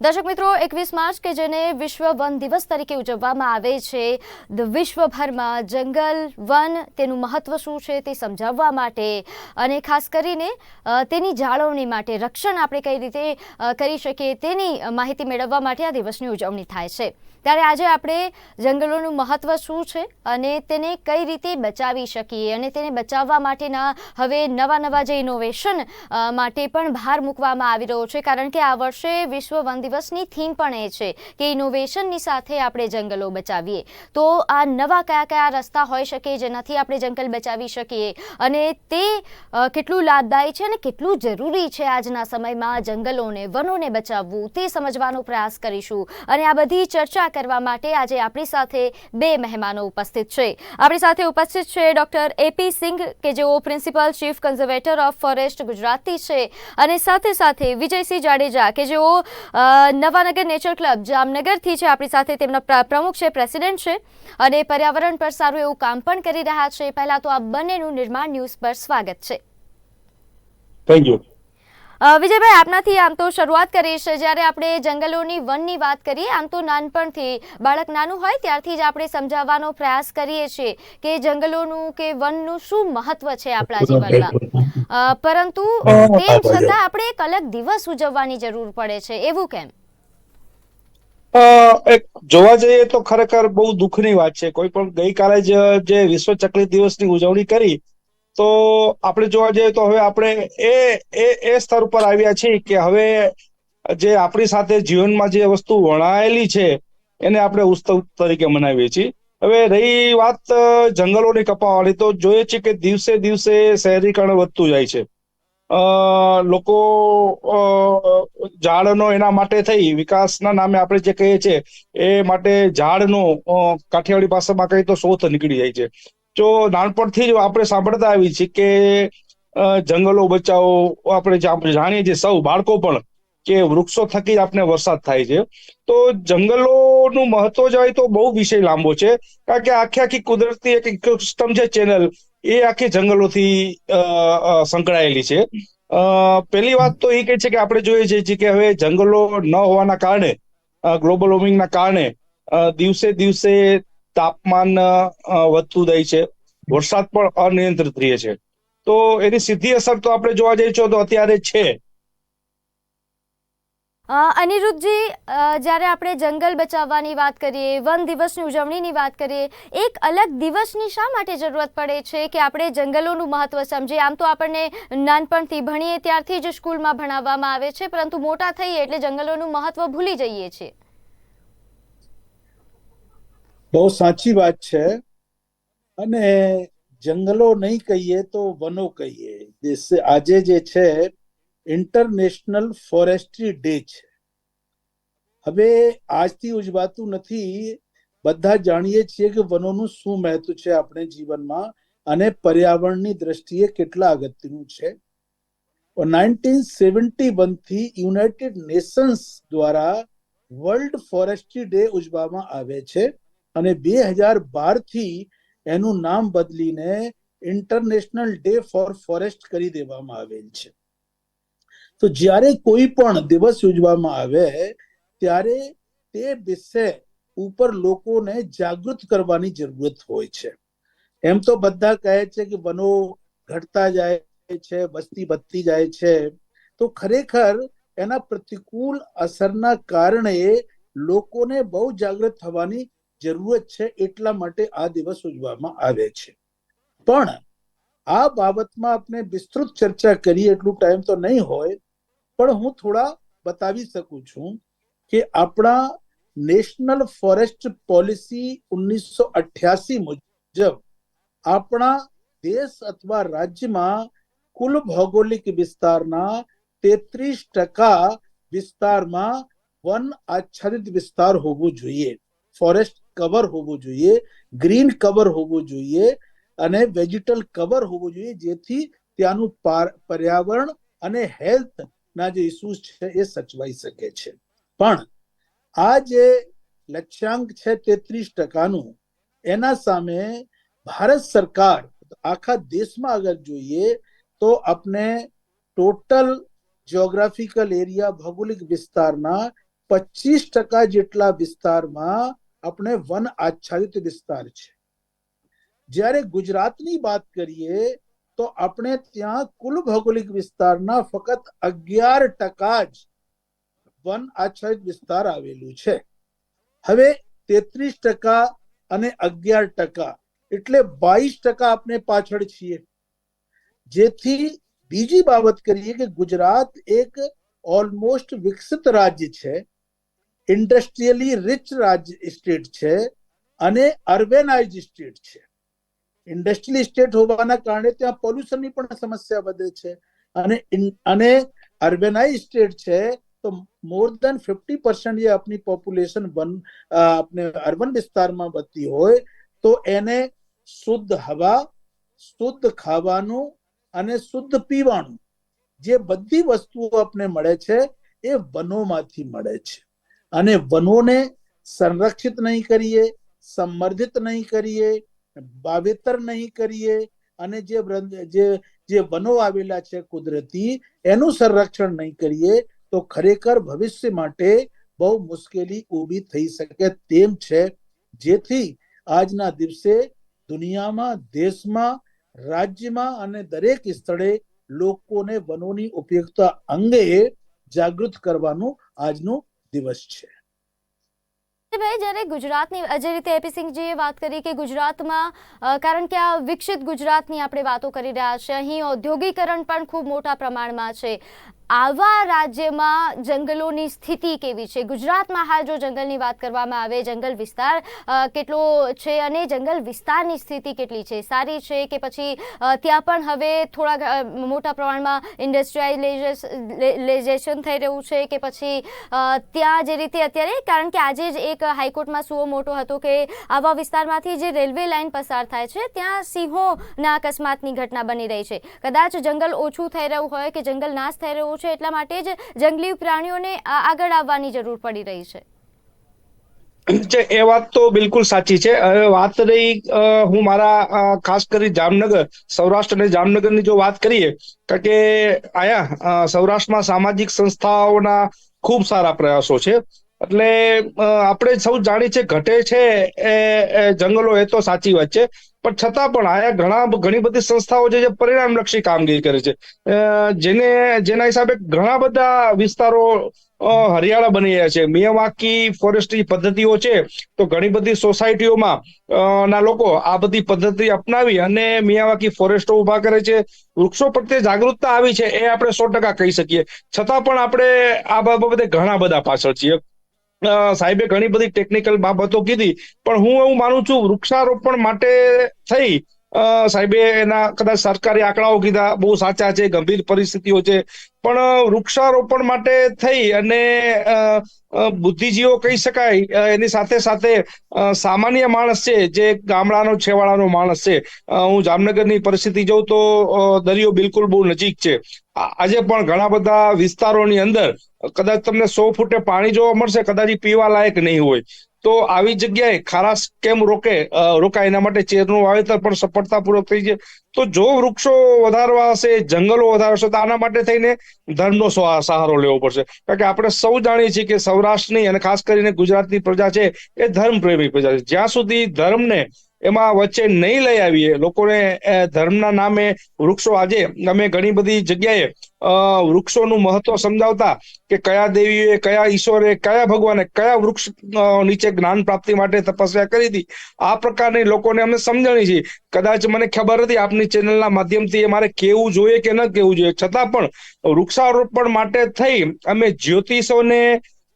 દર્શક મિત્રો, એકવીસ માર્ચ કે જેને વિશ્વ વન દિવસ તરીકે ઉજવવામાં આવે છે વિશ્વભરમાં જંગલ, વન તેનું મહત્વ શું છે તે સમજાવવા માટે અને ખાસ કરીને તેની જાળવણી માટે રક્ષણ આપણે કઈ રીતે કરી શકીએ તેની માહિતી મેળવવા માટે આ દિવસની ઉજવણી થાય છે. ત્યારે આજે આપણે જંગલોનું મહત્વ શું છે અને તેને કઈ રીતે બચાવી શકીએ અને તેને બચાવવા માટેના હવે નવા નવા જે ઇનોવેશન માટે પણ ભાર મૂકવામાં આવી રહ્યો છે. કારણ કે આ વર્ષે વિશ્વ વન દિવસની થીમ પણ એ છે કે ઇનોવેશનની સાથે આપણે જંગલો બચાવીએ. તો આ નવા કયા કયા રસ્તા હોઈ શકે જેનાથી આપણે જંગલ બચાવી શકીએ અને તે કેટલું લાભદાયી છે અને કેટલું જરૂરી છે આજના સમયમાં જંગલોને, વનોને બચાવવું તે સમજવાનો પ્રયાસ કરીશું. અને આ બધી ચર્ચા કરવા માટે આજે આપણી સાથે બે મહેમાનો ઉપસ્થિત છે. આપણી સાથે ઉપસ્થિત છે ડૉક્ટર એપી સિંઘ, કે જેઓ principal chief conservator of forest Gujarati છે. અને સાથે સાથે વિજયસિંહ જાડેજા, કે જેઓ નવાનગર નેચર ક્લબ જામનગરથી છે. આપણી સાથે તેમના પ્રમુખ છે, પ્રેસિડેન્ટ છે અને પર્યાવરણ પર સારું એવું કામ પણ કરી રહ્યા છે. પહેલા તો આ બંનેનું નિર્માણ ન્યૂઝ પર સ્વાગત છે. થેન્ક યુ વિજયભાઈ આપનાથી આમ તો શરૂઆત કરીશ જ્યારે આપણે જંગલોની વનની વાત કરીએ આમ તો નાનપણથી બાળક નાનું હોય ત્યારથી જ આપણે સમજાવવાનો પ્રયાસ કરીએ છીએ કે જંગલોનું કે વનનું શું મહત્વ છે આપણા જીવનમાં. પરંતુ તેમ છતાં આપણે એક અલગ દિવસ ઉજવવાની જરૂર પડે છે. એવું કેમ? એક જોવા જઈએ તો ખરેખર બહુ દુઃખની વાત છે. કોઈ પણ ગઈકાલે જ જે વિશ્વ ચકલી દિવસની ઉજવણી કરી તો આપણે જોવા જઈએ તો હવે આપણે એ એ એ સ્તર ઉપર આવ્યા છીએ કે હવે જે આપણી સાથે જીવનમાં જે વસ્તુ વણાયેલી છે, એને આપણે ઉત્સવ તરીકે મનાવીએ છીએ. હવે રહી વાત જંગલોની કપાવાની તો જોઈએ છીએ કે દિવસે દિવસે શહેરીકરણ વધતું જાય છે. અ, લોકો ઝાડનો એના માટે થઈ, વિકાસના નામે આપણે જે કહીએ છીએ, એ માટે ઝાડનો કાઠિયાવાડી ભાષામાં કહીએ તો શોથ નીકળી જાય છે. જો નાનપણથી જ આપણે સાંભળતા આવી છીએ કે જંગલો બચાવો, આપણે જાણીએ છીએ સૌ બાળકો પણ કે વૃક્ષો થકી જ આપણે વરસાદ થાય છે. તો જંગલોનું મહત્વ જાય તો બહુ વિષય લાંબો છે. કારણ કે આખી આખી કુદરતી એક ઇકોસિસ્ટમ છે ચેનલ એ આખી જંગલોથી સંકળાયેલી છે. પહેલી વાત તો એ કહે છે કે આપણે જોઈએ છીએ કે હવે જંગલો ન હોવાના કારણે ગ્લોબલ વોર્મિંગના કારણે દિવસે દિવસે તાપમાન વધતું જાય છે. વરસાદ પણ અનિયંત્રિત રહે છે. તો એની સીધી અસર તો આપણે જોવા જઈએ તો અત્યારે છે. અનિરુદ્ધજી જ્યારે આપણે જંગલ બચાવવાની વાત કરીએ, વન દિવસની ઉજવણીની વાત કરીએ, એક અલગ દિવસની શા માટે જરૂરત પડે છે કે આપણે જંગલોનું મહત્વ સમજીએ? આમ તો આપણને નાનપણથી ભણીએ, ત્યારથી જ સ્કૂલમાં ભણાવવામાં આવે છે, પરંતુ મોટા થઈએ એટલે જંગલોનું મહત્વ ભૂલી જઈએ છીએ. બહુ સાચી વાત છે. અને જંગલો નહીં કહીએ તો વનો કહીએ. આજે જે છે ઇન્ટરનેશનલ ફોરેસ્ટ્રી ડે છે. હવે આજથી ઉજવાતું નથી. બધા જાણીએ છીએ કે વનોનું શું મહત્વ છે આપણે જીવનમાં અને પર્યાવરણની દ્રષ્ટિએ કેટલા અગત્યનું છે. નાઇન્ટીન સેવન્ટી થી યુનાઇટેડ નેશન્સ દ્વારા વર્લ્ડ ફોરેસ્ટ્રી ડે ઉજવવામાં આવે છે. અને બે હજાર બારથી એનું નામ બદલીને ઇન્ટરનેશનલ ડે ફોર ફોરેસ્ટ કરી દેવામાં આવેલ છે. તો જ્યારે કોઈ પણ દિવસ ઉજવવામાં આવે, ત્યારે તે વિશે ઉપર લોકોને જાગૃત કરવાની જરૂરત હોય છે. એમ તો બધા કહે છે કે વનો ઘટતા જાય છે, વસ્તી વધતી જાય છે. તો ખરેખર એના પ્રતિકૂળ અસરના કારણે લોકોને બહુ જાગૃત થવાની જરૂરત છે એટલા માટે આ દિવસ ઉજવવામાં આવે છે. પણ આ બાબતમાં આપણે વિસ્તૃત ચર્ચા કરીએ, એટલું ટાઈમ તો નહીં હોય, પણ હું થોડા બતાવી શકું છું કે આપણા નેશનલ ફોરેસ્ટ પોલિસી ઓગણીસો અઠ્યાસી મુજબ આપણા દેશ અથવા રાજ્યમાં કુલ ભૌગોલિક વિસ્તારના તેત્રીસ ટકા વિસ્તારમાં વન આચ્છાદિત વિસ્તાર હોવું જોઈએ. ફોરેસ્ટ કવર હોવું જોઈએ ગ્રીન કવર હોવું જોઈએ અને વેજીટલ કવર હોવું જોઈએ, જેથી ત્યાંનું પર્યાવરણ અને હેલ્થ ના જે ઇસ્યુઝ છે એ સચવાઈ શકે છે. પણ આ જે લક્ષ્યાંક છે તેત્રીસ ટકાનું, એના સામે ભારત સરકાર આખા દેશમાં અગર જોઈએ તો આપણે ટોટલ જ્યોગ્રાફિકલ એરિયા ભૌગોલિક વિસ્તારના પચીસ ટકા જેટલા વિસ્તારમાં આપણે વન આચ્છાદિત વિસ્તાર છે જ્યારે ગુજરાતની વાત કરીએ તો આપણે ત્યાં કુલ ભૌગોલિક વિસ્તારના ફક્ત અગિયાર ટકા જ વન આચ્છાદિત વિસ્તાર આવેલું છે હવે તેત્રીસ ટકા અને અગિયાર ટકા એટલે બાવીસ ટકા આપણે પાછળ છીએ જેથી બીજી બાબત કરીએ કે ગુજરાત એક ઓલમોસ્ટ વિકસિત રાજ્ય છે ઇન્ડસ્ટ્રીયલી રિચ રાજ્ય સ્ટેટ છે અને અર્બેનાઇઝ સ્ટેટ છે. ઇન્ડસ્ટ્રીયલ સ્ટેટ હોવાના કારણે ત્યાં પોલ્યુશનની પણ સમસ્યા વધે છે અને અને અર્બેનાઇઝ સ્ટેટ છે તો મોર દેન ફિફ્ટી પર્સન્ટ જે આપણી પોપ્યુલેશન વન આપણે અર્બન વિસ્તારમાં વધતી હોય તો એને શુદ્ધ હવા, શુદ્ધ ખાવાનું અને શુદ્ધ પીવાનું જે બધી વસ્તુઓ આપણે મળે છે એ વનોમાંથી મળે છે. અને વનોને સંરક્ષિત નહીં કરીએ, સંવર્ધિત નહીં કરીએ, વાવેતર નહીં કરીએ અને જે જે જે વનો આવેલા છે કુદરતી, એનું સંરક્ષણ નહીં કરીએ, તો ખરેખર ભવિષ્ય માટે બહુ મુશ્કેલી ઊભી થઈ શકે તેમ છે. જેથી આજના દિવસે દુનિયામાં, દેશમાં, રાજ્યમાં અને દરેક સ્થળે લોકોને વનોની ઉપયોગતા અંગે જાગૃત કરવાનું આજનો દિવસ છે. ભાઈ, જ્યારે ગુજરાતની જે રીતે એપી સિંહજીએ વાત કરી કે ગુજરાતમાં કારણ કે આ વિકસિત ગુજરાતની આપણે વાતો કરી રહ્યા છે, અહીં ઔદ્યોગિકરણ પણ ખૂબ મોટા પ્રમાણમાં છે. આવા રાજ્યમાં જંગલોની સ્થિતિ કેવી છે? ગુજરાતમાં હાલ જો જંગલની વાત કરવામાં આવે, જંગલ વિસ્તાર કેટલો છે અને જંગલ વિસ્તારની સ્થિતિ કેટલી છે? સારી છે કે પછી ત્યાં પણ હવે થોડા મોટા પ્રમાણમાં ઇન્ડસ્ટ્રીયલાઇઝેશન થઈ રહ્યું છે કે પછી ત્યાં જે રીતે અત્યારે, કારણ કે આજે જ એક હાઈકોર્ટમાં સુઓ મોટો હતો કે આવા વિસ્તારમાંથી જે રેલવે લાઇન પસાર થાય છે, ત્યાં સિંહોના અકસ્માતની ઘટના બની રહી છે. કદાચ જંગલ ઓછું થઈ રહ્યું હોય કે જંગલ નાશ થઈ રહ્યું છે, એટલા માટે જ જંગલી પ્રાણીઓને આગળ આવવાની જરૂર પડી રહી છે. એ વાત તો બિલકુલ સાચી છે. હવે વાત રહી હું મારા ખાસ કરી જામનગર, સૌરાષ્ટ્ર અને જામનગરની જો વાત કરીએ, તો કે આયા સૌરાષ્ટ્રમાં સામાજિક સંસ્થાઓના ખૂબ સારા પ્રયાસો છે. એટલે આપણે સૌ જાણીએ છીએ ઘટે છે, એ જંગલો, એ તો સાચી વાત છે. પણ છતાં પણ આયા ઘણા ઘણી બધી સંસ્થાઓ છે જે પરિણામલક્ષી કામગીરી કરે છે. જેને, જેના હિસાબે ઘણા બધા વિસ્તારો હરિયાળા બની રહ્યા છે. મિયાવાકી ફોરેસ્ટની પદ્ધતિઓ છે, તો ઘણી બધી સોસાયટીઓમાં ના લોકો આ બધી પદ્ધતિ અપનાવી અને મિયાવાકી ફોરેસ્ટો ઊભા કરે છે. વૃક્ષો પ્રત્યે જાગૃતતા આવી છે, એ આપણે સો ટકા કહી શકીએ. છતાં પણ આપણે આ બાબતે ઘણા બધા પાછળ છીએ. સાહેબે ઘણી બધી ટેકનિકલ બાબતો કીધી, પણ હું એવું માનું છું વૃક્ષારોપણ માટે થઈ સાહેબે એના કદાચ સરકારી આંકડાઓ કીધા, બહુ સાચા છે, ગંભીર પરિસ્થિતિઓ છે, પણ વૃક્ષારોપણ માટે થઈ અને બુદ્ધિજીવો કહી શકાય એની સાથે સાથે સામાન્ય માણસ છે, જે ગામડાનો છેવાડાનો માણસ છે હું જામનગરની પરિસ્થિતિ જોઉં તો દરિયો બિલકુલ બહુ નજીક છે આજે પણ ઘણા બધા વિસ્તારોની અંદર કદાચ તમને સો ફૂટે પાણી જોવા મળશે, કદાચ પીવા લાયક નહીં હોય. તો આવી જગ્યાએ ખારાશ કેમ રોકે રોકાય એના માટે ચેરનું વાવેતર પણ સફળતાપૂર્વક થઈ છે તો જો વૃક્ષો વધારવા હશે, જંગલો વધારશે તો આના માટે થઈને ધર્મનો સહા- સહારો લેવો પડશે. કારણ કે આપણે સૌ જાણીએ છીએ કે સૌરાષ્ટ્રની અને ખાસ કરીને ગુજરાતની પ્રજા છે, એ ધર્મ પ્રેમી પ્રજા છે. જ્યાં સુધી ધર્મને એમાં વચ્ચે નહીં લઈ આવીએ. લોકોને ધર્મના નામે વૃક્ષો આજે અમે ઘણી બધી જગ્યાએ વૃક્ષોનું મહત્વ સમજાવતા કે કયા દેવીએ, કયા ઈશ્વરે, કયા ભગવાને કયા વૃક્ષ નીચે જ્ઞાન પ્રાપ્તિ માટે તપસ્યા કરી હતી. આ પ્રકારની લોકોને અમે સમજણી છે કદાચ મને ખબર હતી, આપની ચેનલના માધ્યમથી મારે કેવું જોઈએ કે ન કેવું જોઈએ. છતાં પણ વૃક્ષારોપણ માટે થઈ અમે જ્યોતિષોને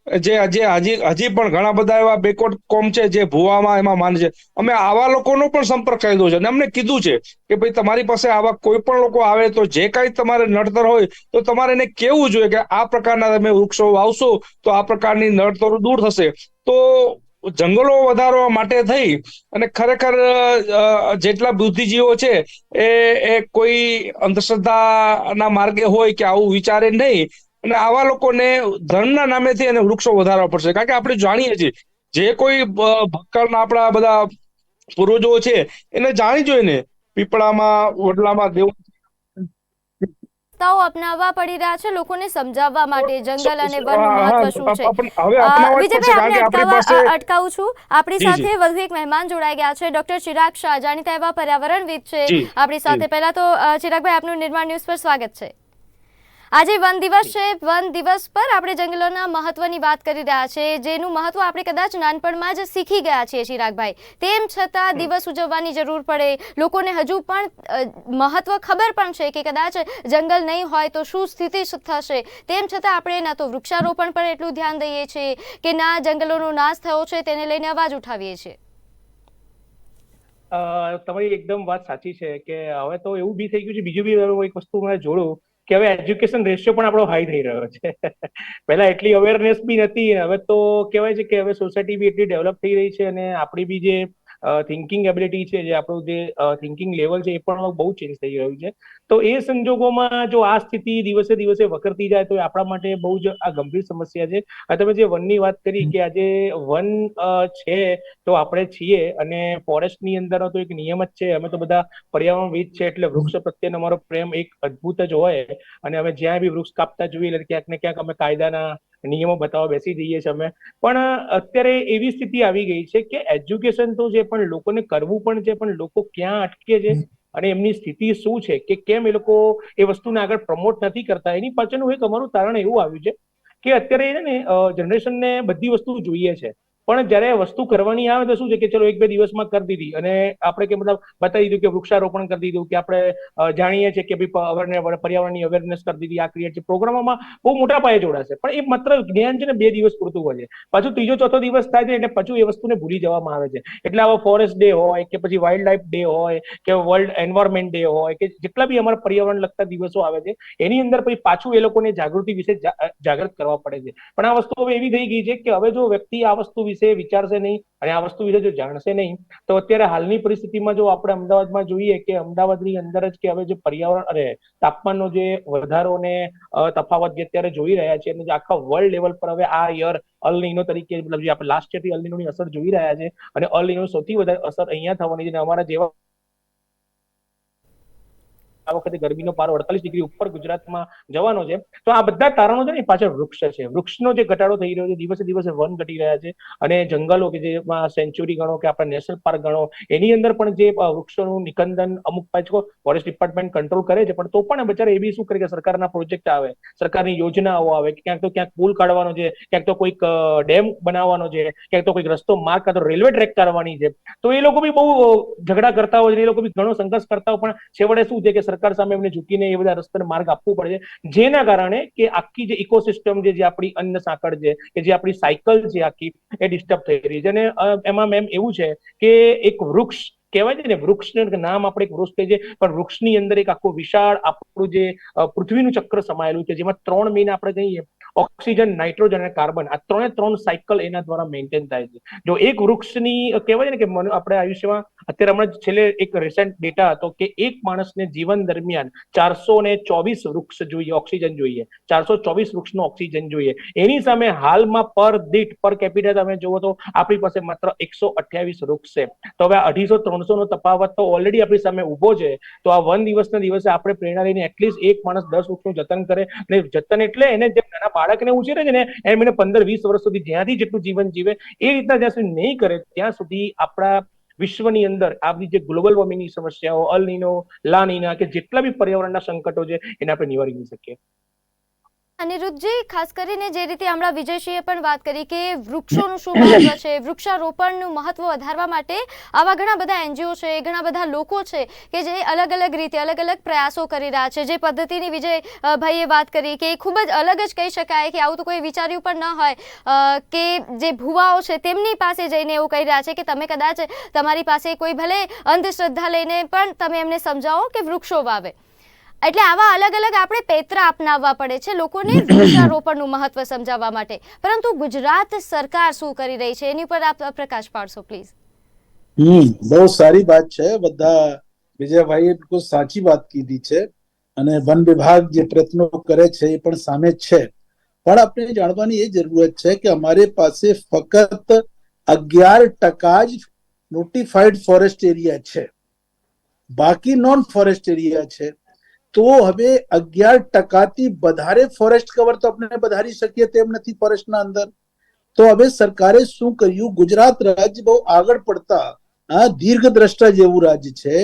જે જે હજી હજી પણ ઘણા બધા એવા બેકવર્ડ કોમ છે જે ભુવામાં એમાં માને છે. અમે આવા લોકોનો પણ સંપર્ક કર્યો છે અને અમને કીધું છે કે ભાઈ તમારી પાસે આવા કોઈ પણ લોકો આવે તો જે કાંઈ તમારે નડતર હોય તો તમારે એને કેવું જોઈએ કે આ પ્રકારના તમે વૃક્ષો વાવશો તો આ પ્રકારની નડતરો દૂર થશે. તો જંગલો વધારવા માટે થઈ અને ખરેખર જેટલા બુદ્ધિજીવો છે એ એ કોઈ અંધશ્રદ્ધાના માર્ગે હોય કે આવું વિચારે નહીં અને આવા લોકોને ધર્મના નામેથી એને વૃક્ષો વધારવા પડશે. કારણ કે આપણે જાણીએ છીએ જે કોઈ ભક્કરના આપણા બધા પૂર્વજો છે એને જાણી જોઈને પીપળામાં વડલામાં દેવ રસ્તાઓ અપનાવવા પડી રહ્યા છે લોકોને સમજાવવા માટે. જંગલ અને વનનું મહત્વ શું છે? વિજયભાઈ આપને અટકાવું છું. આપણી સાથે વધુ એક મહેમાન જોડાઈ ગયા છે ડોક્ટર ચિરાગ શાહ. જાણીતા એવા પર્યાવરણવિદ છે. આપણી સાથે પહેલા તો ચિરાગભાઈ આપનું નિર્માણ ન્યૂઝ પર સ્વાગત છે. આજે વન દિવસ છે, વન દિવસ પર આપણે જંગલોના મહત્વની વાત કરી રહ્યા છે, જેનું મહત્વ આપણે કદાચ નાનપણમાં જ શીખી ગયા છીએ ચિરાગભાઈ તેમ છતાં દિવસ ઉજવવાની જરૂર પડે. લોકોને હજુ પણ મહત્વ ખબર પણ છે કે કદાચ જંગલ નહીં હોય તો શું સ્થિતિ થશે. તેમ છતાં આપણે ના તો વૃક્ષારોપણ પર એટલું ધ્યાન દઈએ છીએ કે ના જંગલોનો નાશ થયો છે, તેને લઈને અવાજ ઉઠાવીએ છીએ. તમારી એકદમ વાત સાચી છે કે હવે તો એવું બી થઈ ગયું છે, બીજું બી એક વસ્તુ મેં જોયું કે હવે એજ્યુકેશન રેશિયો પણ આપણો હાઈ થઈ રહ્યો છે. પહેલા એટલી અવેરનેસ બી નથી હવે તો કહેવાય છે કે હવે સોસાયટી બી એટલી ડેવલપ થઈ રહી છે અને આપણી બી જે થિંકિંગ એબિલિટી છે, જે આપણું જે થિંકિંગ લેવલ છે, એ પણ બહુ ચેન્જ થઈ રહ્યું છે. તો એ સંજોગોમાં જો આ સ્થિતિ દિવસે દિવસે વકરતી જાય, તો આપણા માટે બહુ જ આ ગંભીર સમસ્યા છે. તમે જે વનની વાત કરી કે આજે વન છે, તો આપણે છીએ અને ફોરેસ્ટની અંદરનો તો એક નિયમ જ છે, અમે તો બધા પર્યાવરણવિદ છે, એટલે વૃક્ષ પ્રત્યેનો અમારો પ્રેમ એક અદ્ભુત જ હોય. અને અમે જ્યાં બી વૃક્ષ કાપતા જોઈએ, એટલે ક્યાંક ને ક્યાંક અમે કાયદાના નિયમો બતાવવા બેસી જઈએ છીએ અમે. પણ અત્યારે એવી સ્થિતિ આવી ગઈ છે કે એજ્યુકેશન તો છે પણ લોકોને કરવું પણ છે પણ લોકો ક્યાં અટકે છે અને એમની સ્થિતિ શું છે કે કેમ એ લોકો એ વસ્તુને આગળ પ્રમોટ નથી કરતા. એની પાછળનું એક અમારું તારણ એવું આવ્યું છે કે અત્યારે છે ને જનરેશનને બધી વસ્તુ જોઈએ છે. પણ જ્યારે વસ્તુ કરવાની આવે તો શું છે કે ચલો એક બે દિવસમાં કરી દીધી અને આપણે કે મતલબ બતાવી દીધું કે વૃક્ષારોપણ કરી દીધું કે આપણે જાણીએ છીએ કે ભાઈ પર્યાવરણની અવેરનેસ કરી દીધી, આ ક્રિએટ છે. પ્રોગ્રામોમાં બહુ મોટા પાયે જોડાશે. પણ એ માત્ર જ્ઞાન છે ને બે દિવસ પૂરતું હોય છે. પાછું ત્રીજો, ચોથો દિવસ થાય છે એટલે પાછું એ વસ્તુને ભૂલી જવામાં આવે છે. એટલે આવો ફોરેસ્ટ ડે હોય કે પછી વાઇલ્ડ લાઈફ ડે હોય કે વર્લ્ડ એન્વાયરમેન્ટ ડે હોય કે જેટલા બી અમારા પર્યાવરણ લગતા દિવસો આવે છે, એની અંદર પછી પાછું એ લોકોને જાગૃતિ વિશે જાગૃત કરવા પડે છે. પણ આ વસ્તુ હવે એવી થઈ ગઈ છે કે હવે જો વ્યક્તિ આ વસ્તુ વિશે વિચારશે નહીં અને આ વસ્તુ વિશે જો જાણશે નહીં, તો અત્યારે હાલની પરિસ્થિતિમાં જો આપણે અમદાવાદમાં જોઈએ કે અમદાવાદની અંદર જ કે હવે જે પર્યાવરણ અરે તાપમાનનો જે વધારો ને તફાવત જે અત્યારે જોઈ રહ્યા છે અને આખા વર્લ્ડ લેવલ પર હવે આ યર અલ નીનો તરીકે, મતલબ જે આપણે લાસ્ટ યરથી અલનીનોની અસર જોઈ રહ્યા છે અને અલ નીનો સૌથી વધારે અસર અહીંયા થવાની છે અમારા જેવા આ વખતે ગરમીનો પારો અડતાલીસ ડિગ્રી ઉપર ગુજરાતમાં જવાનો છે. તો આ બધા કારણો છે ને પાછળ વૃક્ષ છે. વૃક્ષનો જે ઘટાડો થઈ રહ્યો છે, દિવસે દિવસે વન ઘટી રહ્યા છે. અને જંગલો કે જેમાં સેન્ચુરી ગણો કે આપણે નેશનલ પાર્ક ગણો, એની અંદર પણ જે વૃક્ષોનું નિકંદન અમુક પાછો ફોરેસ્ટ ડિપાર્ટમેન્ટ કંટ્રોલ કરે છે. પણ તો પણ બચારા એ બી શું કરે કે સરકારના પ્રોજેક્ટ આવે, સરકારની યોજનાઓ આવે કે ક્યાંક તો ક્યાંક પુલ કાઢવાનો છે, ક્યાંક તો કોઈક ડેમ બનાવવાનો છે, ક્યાંક તો કોઈક રસ્તો માર્ગ કાં તો રેલવે ટ્રેક કરવાની છે. તો એ લોકો બી બહુ ઝઘડા કરતા હોય છે એ લોકો બી ઘણો સંઘર્ષ કરતા હોય. પણ છેવટે શું છે કે સરકાર સામે એમને ઝૂકીને એ બધા રસ્તાને માર્ગ આપવું પડે છે, જેના કારણે કે આખી જે ઇકોસિસ્ટમ જે આપણી અન્ન સાંકળ છે, કે જે આપણી સાયકલ છે આખી, એ ડિસ્ટર્બ થઈ રહી છે. અને એમાં મેમ એવું છે કે એક વૃક્ષ, કહેવાય છે ને વૃક્ષ નામ આપણે એક વૃક્ષ કહીએ પણ વૃક્ષની અંદર એક આખું વિશાળ આપણું જે પૃથ્વીનું ચક્ર સમાયેલું છે, જેમાં ત્રણ મહિના આપણે કહીએ ઓક્સિજન, નાઇટ્રોજન અને કાર્બન આ ત્રણે ત્રણ સાયકલ એના દ્વારા મેન્ટેન થાય છે. જો એક વૃક્ષની કહેવાય ને કે આપણે આયુષ્યમાં અત્યારે હમણાં છેલ્લે એક રિસેન્ટ ડેટા હતો કે એક માણસને જીવન દરમિયાન ચારસો ને ચોવીસ વૃક્ષ જોઈએ, ઓક્સિજન જોઈએ. ચારસો ચોવીસ વૃક્ષનો ઓક્સિજન જોઈએ. એની સામે હાલમાં પર દીઠ, પર કેપિટા તમે જુઓ તો આપણી પાસે માત્ર એકસો અઠ્યાવીસ વૃક્ષ છે. તો હવે અઢીસો ત્રણસો નો તફાવત તો ઓલરેડી આપણી સામે ઊભો છે. તો આ વન દિવસના દિવસે આપણે પ્રેરણા લઈને એટલીસ્ટ એક માણસ દસ વૃક્ષનું જતન કરે. અને જતન એટલે એને જે નાના બાળકને ઉછેરે છે ને, એમ એને પંદર વીસ વર્ષ સુધી જ્યાંથી જેટલું જીવન જીવે, એ રીતના જ્યાં સુધી નહીં કરે, ત્યાં સુધી આપણા વિશ્વની અંદર આ જે ગ્લોબલ વોર્મિંગની સમસ્યાઓ, અલ નીનો, લા કે જેટલા બી પર્યાવરણના સંકટો છે, એને આપણે નિવારી શકીએ. અનિરુદ્ધજી ખાસ કરીને જે રીતે હમણાં વિજયસિંહે પણ વાત કરી કે વૃક્ષોનું શું મહત્વ છે, વૃક્ષારોપણનું મહત્વ વધારવા માટે આવા ઘણા બધા એનજીઓ છે, ઘણા બધા લોકો છે કે જે અલગ અલગ રીતે, અલગ અલગ પ્રયાસો કરી રહ્યા છે. જે પદ્ધતિની વિજય ભાઈએ વાત કરી કે ખૂબ જ અલગ જ કહી શકાય કે આવું તો કોઈ વિચાર્યું પણ ન હોય. કે જે ભુવાઓ છે તેમની પાસે જઈને એવું કહી રહ્યા છે કે તમે કદાચ તમારી પાસે કોઈ ભલે અંધશ્રદ્ધા લઈને પણ તમે એમને સમજાવો કે વૃક્ષો વાવે. એટલે આવા અલગ અલગ આપણે પેત્રા અપનાવવા પડે છે લોકોને વૃક્ષારોપણનું મહત્વ સમજાવવા માટે. પરંતુ ગુજરાત સરકાર શું કરી રહી છે? એની પર આપ પ્રકાશ પાડશો પ્લીઝ હમ બહુ સારી વાત છે. બધા વિજયભાઈએ બિલકુલ સાચી વાત કીધી છે અને વન વિભાગ જે પ્રયત્નો કરે છે એ પણ સામે છે. પણ આપણે જાણવાની એ જરૂરત છે કે અમારી પાસે ફક્ત અગિયાર ટકા જ નોટિફાઈડ ફોરેસ્ટ એરિયા છે. બાકી નોન ફોરેસ્ટ એરિયા છે. તો હવે અગિયાર ટકાથી વધારે ફોરેસ્ટ કવર તો આપણે વધારી શકીએ તેમ નથી ફોરેસ્ટના અંદર. તો હવે સરકારે શું કર્યું? ગુજરાત રાજ્ય બહુ આગળ પડતા, આ દીર્ઘ દ્રષ્ટા જેવું રાજ્ય છે.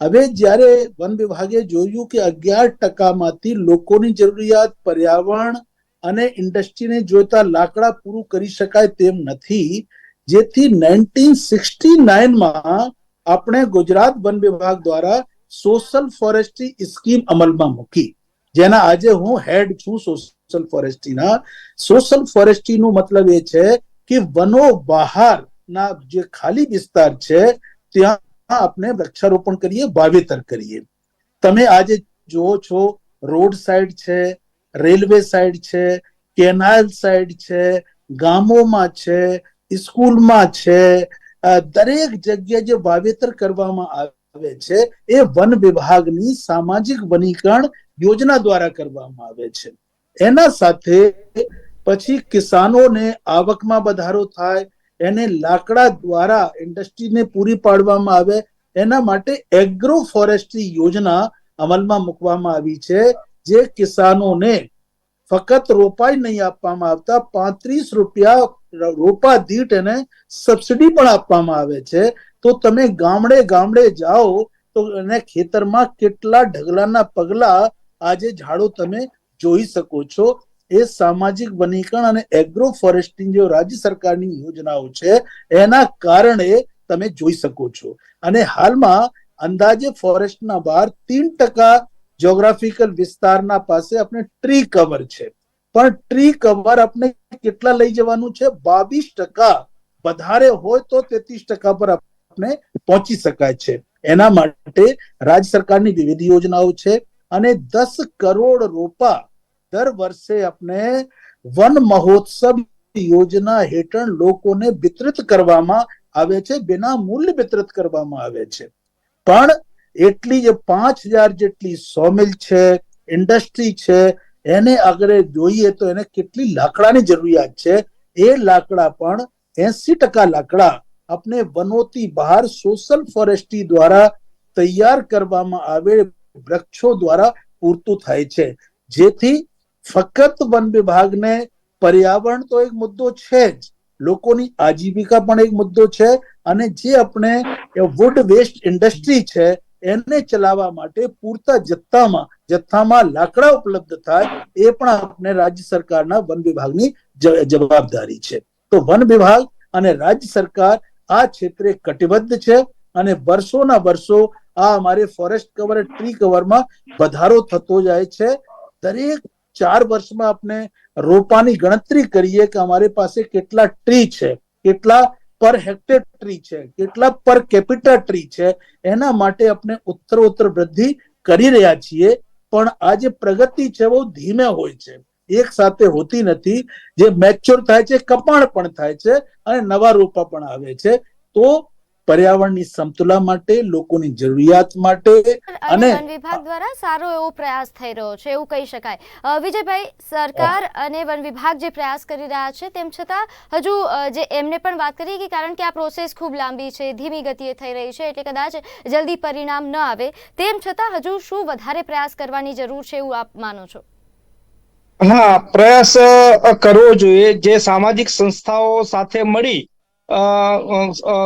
હવે જ્યારે વન વિભાગે જોયું કે અગિયાર ટકામાંથી લોકોની જરૂરિયાત પર્યાવરણ અને ઇન્ડસ્ટ્રીને જોતા લાકડા પૂરું કરી શકાય તેમ નથી, જેથી નાઇન્ટીન સિક્સટી નાઇનમાં આપણે ગુજરાત વન વિભાગ દ્વારા સોશિયલ ફોરેસ્ટ્રી સ્કીમ અમલમાં મૂકી. જેના આજે હું હેડ છું સોશિયલ ફોરેસ્ટ્રીના. સોશિયલ ફોરેસ્ટ્રીનું મતલબ એ છે કે વનો બહારના જે ખાલી વિસ્તાર છે, ત્યાં આપણે વૃક્ષારોપણ કરીએ, વાવેતર કરીએ. તમે આજે જુઓ છો, રોડ સાઈડ છે, રેલવે સાઈડ છે, કેનાલ સાઈડ છે, ગામોમાં છે, સ્કૂલમાં છે દરેક જગ્યાએ જે વાવેતર કરવામાં આવે છે, એ વન વિભાગની સામાજિક વનીકરણ યોજના દ્વારા કરવામાં આવે છે. એના સાથે પછી કિસાનોને આવકમાં વધારો થાય, એને લાકડા દ્વારા ઇન્ડસ્ટ્રીને પૂરી પાડવામાં આવે, એના માટે એગ્રો ફોરેસ્ટ્રી યોજના અમલમાં મૂકવામાં આવી છે, જે કિસાનોને ફક્ત રોપાઈ નહીં આપવામાં આવતા પાંત્રીસ રૂપિયા રોપા દીઠ એને સબસિડી પણ આપવામાં આવે છે. તો તમે ગામડે ગામડે જાઓ તો અને ખેતરમાં કેટલા ઢગલાના પગલા આજે ઝાડો તમે જોઈ શકો છો. એ સામાજિક વનીકરણ અને એગ્રો ફોરેસ્ટિંગ જે રાજ્ય સરકારની યોજનાઓ છે, એના કારણે તમે જોઈ શકો છો. અને હાલમાં અંદાજે ફોરેસ્ટના બહાર તીન ટકા જ્યોગ્રાફિકલ વિસ્તારના પાસે આપણે ટ્રી કવર છે. પણ ટ્રી કવર આપણે કેટલા લઈ જવાનું છે? બાવીસ ટકા. વધારે હોય તો તેત્રીસ ટકા પર આપણે પહોંચી શકાય છે. એના માટે રાજ્ય સરકારની વિવિધ યોજનાઓ છે અને દસ કરોડ રોપા દર વર્ષે આપણે વન મહોત્સવ યોજના હેઠળ લોકોને વિતરિત કરવામાં આવે છે, બિના મૂલ્ય વિતરિત કરવામાં આવે છે. પણ એટલી જે પાંચ હજાર જેટલી સોમિલ છે, ઇન્ડસ્ટ્રી છે, એને આગળ જોઈએ તો એને કેટલી લાકડાની જરૂરિયાત છે. એ લાકડા પણ એસી ટકા લાકડા આપણે વનોથી બહાર સોશિયલ ફોરેસ્ટ્રી દ્વારા તૈયાર કરવામાં આવેલ વૃક્ષો દ્વારા પૂરતું થાય છે જેથી ફક્ત વન વિભાગને પર્યાવરણ તો એક મુદ્દો છે જ લોકોની આજીવિકા પણ એક મુદ્દો છે અને જે આપણે વુડ વેસ્ટ ઇન્ડસ્ટ્રી છે એને ચલાવવા માટે પૂરતા જથ્થામાં જથ્થામાં લાકડા ઉપલબ્ધ થાય એ પણ આપણે રાજ્ય સરકારના વન વિભાગની જવાબદારી છે તો વન વિભાગ અને રાજ્ય સરકાર આ ક્ષેત્રે કટિબદ્ધ છે અને વર્ષોના વર્ષો આ અમારે ફોરેસ્ટ કવર ટ્રી કવરમાં વધારો થતો જાય છે. દરેક ચાર વર્ષમાં આપણે રોપાની ગણતરી કરીએ કે અમારી પાસે કેટલા ટ્રી છે, કેટલા પર હેક્ટર ટ્રી છે, કેટલા પર કેપિટા ટ્રી છે, એના માટે આપણે ઉત્તરોત્તર વૃદ્ધિ કરી રહ્યા છીએ. પણ આ જે પ્રગતિ છે, બહુ ધીમે હોય છે. એક સાથે હોતી નથી જે મેચ્યોર થાય છે કપાણ પણ થાય છે અને નવા રોપા પણ આવે છે. તો પર્યાવરણની સમતુલા માટે લોકોની જરૂરિયાત માટે અને વન વિભાગ દ્વારા સારો એવો પ્રયાસ થઈ રહ્યો છે એવું કહી શકાય. વિજયભાઈ સરકાર અને વન વિભાગ જે પ્રયાસ કરી રહ્યા છે તેમ છતાં હજુ જે એમને પણ વાત કરી કે કારણ કે આ પ્રોસેસ ખૂબ લાંબી છે ધીમી ગતિએ થઈ રહી છે એટલે કદાચ જલ્દી પરિણામ ન આવે તેમ છતાં હજુ શું વધારે પ્રયાસ કરવાની જરૂર છે એવું આપ માનો છો? હા, પ્રયાસ કરવો જોઈએ. જે સામાજિક સંસ્થાઓ સાથે મળી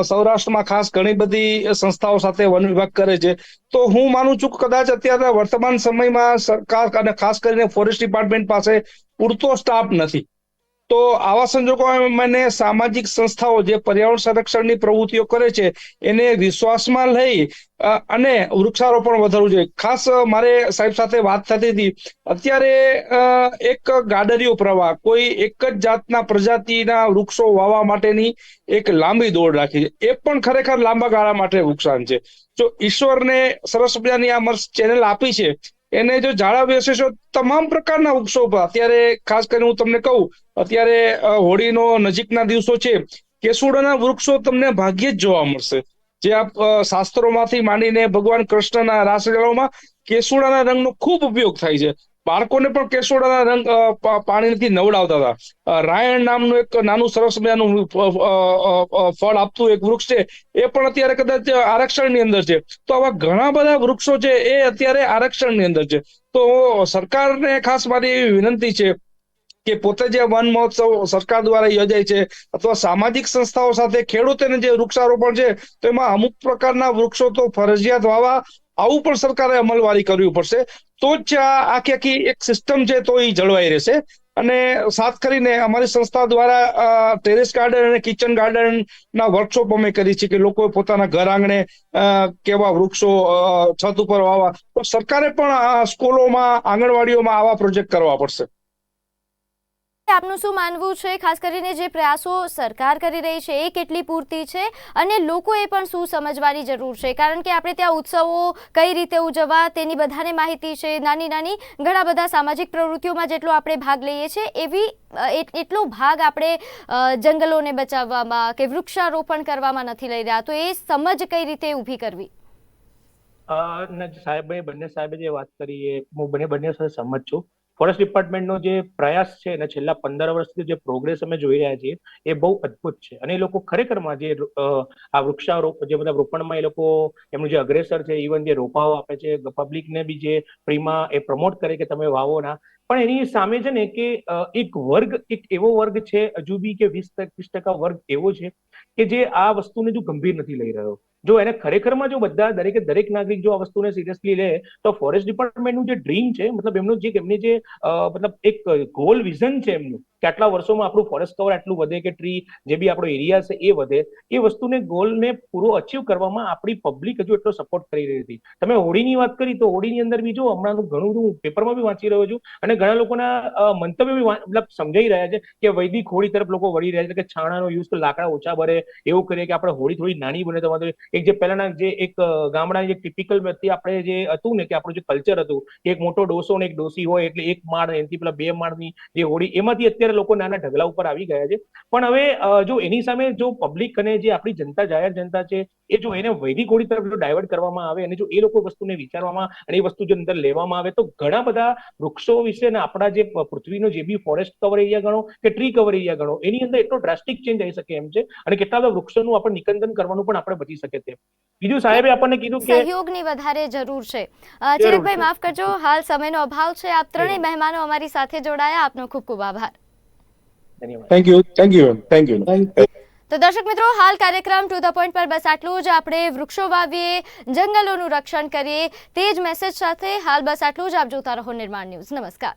સૌરાષ્ટ્રમાં ખાસ ઘણી બધી સંસ્થાઓ સાથે વન વિભાગ કરે છે. તો હું માનું છું કે કદાચ અત્યારે વર્તમાન સમયમાં સરકાર અને ખાસ કરીને ફોરેસ્ટ ડિપાર્ટમેન્ટ પાસે પૂરતો સ્ટાફ નથી. તો આવા સંજોગોમાં સામાજિક સંસ્થાઓ જે પર્યાવરણ સંરક્ષણની પ્રવૃત્તિઓ કરે છે, એને વિશ્વાસમાં લઈ અને વૃક્ષારોપણ વધારવું જોઈએ. ખાસ મારે સાહેબ સાથે વાત થતી હતી. અત્યારે એક ગાડરીઓ પ્રવાહ, કોઈ એક જ જાતના પ્રજાતિના વૃક્ષો વાવવા માટેની એક લાંબી દોડ રાખી છે. એ પણ ખરેખર લાંબા ગાળા માટે નુકસાન છે. જો ઈશ્વરને સરસ મજાની આ ચેનલ આપી છે એને જો જાળવી હશે તમામ પ્રકારના વૃક્ષો પર. અત્યારે ખાસ કરીને હું તમને કહું, અત્યારે હોળીનો નજીકના દિવસો છે, કેસુડાના વૃક્ષો તમને ભાગ્યે જ જોવા મળશે. જે આપ શાસ્ત્રોમાંથી માંડીને ભગવાન કૃષ્ણના રાસલીલાઓમાં કેસુડાના રંગનો ખૂબ ઉપયોગ થાય છે. બાળકોને પણ કેસોડાના રંગ પાણીથી નવડાવતા હતા. રાયણ નામનું એક નાનું સરસ મજાનું ફળ આપતું એક વૃક્ષ છે. એ પણ અત્યારે કદાચ આરક્ષણની અંદર છે. તો આવા ઘણા બધા વૃક્ષો છે, એ અત્યારે આરક્ષણની અંદર છે. તો સરકારને ખાસ મારી એવી વિનંતી છે કે પોતે જે વન મહોત્સવ સરકાર દ્વારા યોજાય છે અથવા સામાજિક સંસ્થાઓ સાથે ખેડૂતોને જે વૃક્ષારોપણ છે, તો એમાં અમુક પ્રકારના વૃક્ષો તો ફરજિયાત વાવા આવું પણ સરકારે અમલવારી કરવી પડશે. તો જ આખી આખી એક સિસ્ટમ છે તો એ જળવાઈ રહેશે. અને સાથ કરીને અમારી સંસ્થા દ્વારા ટેરેસ ગાર્ડન અને કિચન ગાર્ડન ના વર્કશોપ અમે કરી છે કે લોકો પોતાના ઘર આંગણે કેવા વૃક્ષો છત ઉપર વાવવા. તો સરકારે પણ સ્કૂલોમાં, આંગણવાડીઓમાં આવા પ્રોજેક્ટ કરવા પડશે. આપનું શું માનવું છે? ખાસ કરીને જે પ્રયાસો સરકાર કરી રહી છે, એ કેટલી પૂરતી છે? અને લોકોએ પણ શું સમજવાની જરૂર છે? કારણ કે આપણે ત્યાં ઉત્સવો કઈ રીતે ઉજવવા, તેની બધાને માહિતી છે. નાની નાની, ઘણા બધા સામાજિક પ્રવૃત્તિઓમાં જેટલો આપણે ભાગ લઈએ છીએ, એવી એટલો ભાગ આપણે જંગલોને બચાવવામાં કે વૃક્ષારોપણ કરવામાં નથી લઈ રહ્યા. તો એ સમજ કઈ રીતે ઊભી કરવી? સાહેબ બંને સાહેબે જે વાત કરી, એ હું બંને બંને સાથે સંમત છું. ફોરેસ્ટ ડિપાર્ટમેન્ટનો જે પ્રયાસ છે અને છેલ્લા પંદર વર્ષથી જે પ્રોગ્રેસ અમે જોઈ રહ્યા છીએ, એ બહુ અદ્ભુત છે. અને એ લોકો ખરેખરમાં જે આ વૃક્ષારોપ, જે બધા રોપણમાં એ લોકો, એમનું જે અગ્રેસર છે ઇવન જે રોપાઓ આપે છે પબ્લિકને બી જે ફ્રીમાં એ પ્રમોટ કરે કે તમે વાવો ના, પણ એની સામે છે ને કે એક વર્ગ, એક એવો વર્ગ છે, હજુ બી કે વીસ વીસ ટકા વર્ગ એવો છે કે જે આ વસ્તુને જો ગંભીર નથી લઈ રહ્યો. જો એને ખરેખરમાં જો બધા દરેકે દરેક નાગરિક જો આ વસ્તુને સિરિયસલી લે, તો ફોરેસ્ટ ડિપાર્ટમેન્ટનું જે ડ્રીમ છે, મતલબ એમનું જે, એમની જે મતલબ એક ગોલ વિઝન છે એમનું કે આટલા વર્ષોમાં આપણું ફોરેસ્ટ કવર આટલું વધે કે ટ્રી જે બી આપણો એરિયા છે એ વધે, એ વસ્તુને ગોલને પૂરો અચીવ કરવામાં આપણી પબ્લિક હજુ એટલો સપોર્ટ કરી રહી હતી. તમે હોળીની વાત કરી તો હોળીની અંદર બી જો હમણાં ઘણું બધું પેપરમાં બી વાંચી રહ્યો છું અને ઘણા લોકોના મંતવ્ય બી મતલબ સમજાઈ રહ્યા છે કે વૈદિક હોળી તરફ લોકો વળી રહ્યા છે કે છાણાનો યુઝ તો લાકડા ઓછા ભરે, એવું કરીએ કે આપણે હોળી થોડી નાની બને તમારે એક જે પહેલાના જે એક ગામડા જે ટિપિકલ વ્યક્તિ આપણે જે હતું ને કે આપણું જે કલ્ચર હતું એક મોટો ડોસો ને એક ડોસી હોય એટલે એક માળ એનાથી પેલા બે માળની જે હોળી, એમાંથી અત્યારે લોકો નાના ઢગલા ઉપર આવી ગયા છે. પણ હવે જો એની સામે જો પબ્લિક અને જે આપણી જનતા જાહેર જનતા છે એ જો એને વૈદિક ગોળી તરફ જો ડાયવર્ટ કરવામાં આવે અને જો એ લોકો વસ્તુને વિચારવામાં અને એ વસ્તુ જો અંદર લેવામાં આવે તો ઘણા બધા વૃક્ષો વિશે અને આપણા જે પૃથ્વીનો જે બી ફોરેસ્ટ કવર એરિયા ગણો કે ટ્રી કવર એરિયા ગણો એની અંદર એટલો ડ્રાસ્ટિક ચેન્જ આવી શકે એમ છે. અને કેટલા બધા વૃક્ષોનું આપણે નિકંદન કરવાનું પણ આપણે બચી શકે તેમ. બીજું સાહેબે આપણને કીધું કે સહયોગની વધારે જરૂર છે. ચિરકભાઈ માફ કરજો હાલ સમયનો અભાવ છે. આપ ત્રણેય મહેમાનો અમારી સાથે જોડાયા. આપનો ખૂબ ખૂબ આભાર. Thank you thank you thank you તો દર્શક મિત્રો હાલ કાર્યક્રમ ટુ ધ પોઈન્ટ પર બસ આટલું જ. આપણે વૃક્ષો વાવીએ જંગલોનું રક્ષણ કરીએ તે જ મેસેજ સાથે હાલ બસ આટલું જ. આપ જોતા રહો નિર્માણ ન્યૂઝ. નમસ્કાર.